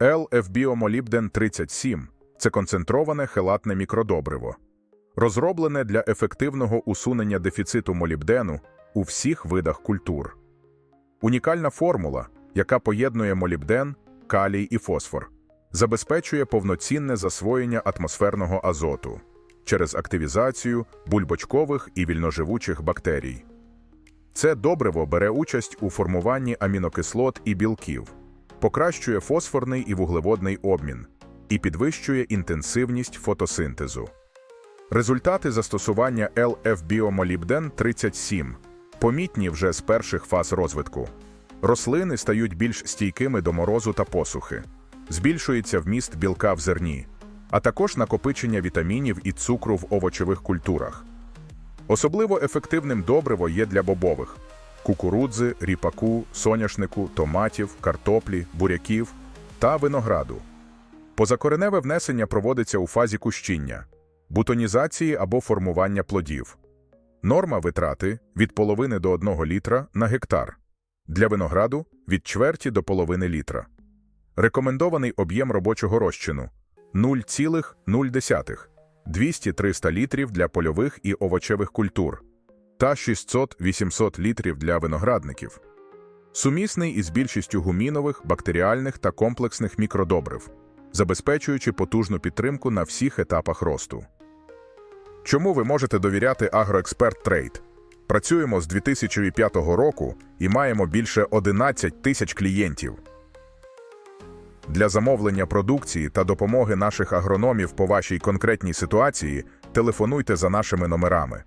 LFBiomolybden 37 це концентроване хелатне мікродобриво, розроблене для ефективного усунення дефіциту молібдену у всіх видах культур. Унікальна формула, яка поєднує молібден, калій і фосфор, забезпечує повноцінне засвоєння атмосферного азоту через активізацію бульбочкових і вільноживучих бактерій. Це добриво бере участь у формуванні амінокислот і білків, покращує фосфорний і вуглеводний обмін і підвищує інтенсивність фотосинтезу. Результати застосування LF-біомолібден 37 помітні вже з перших фаз розвитку. Рослини стають більш стійкими до морозу та посухи, збільшується вміст білка в зерні, а також накопичення вітамінів і цукру в овочевих культурах. Особливо ефективним добриво є для бобових кукурудзи, ріпаку, соняшнику, томатів, картоплі, буряків та винограду. Позакореневе внесення проводиться у фазі кущіння, бутонізації або формування плодів. Норма витрати від половини до 1 літра на гектар. Для винограду від чверті до половини літра. Рекомендований об'єм робочого розчину 0,0 200-300 літрів для польових і овочевих культур та 600-800 літрів для виноградників. Сумісний із більшістю гумінових, бактеріальних та комплексних мікродобрив, забезпечуючи потужну підтримку на всіх етапах росту. Чому ви можете довіряти Агроексперт Трейд? Працюємо з 2005 року і маємо більше 11 тисяч клієнтів. Для замовлення продукції та допомоги наших агрономів по вашій конкретній ситуації телефонуйте за нашими номерами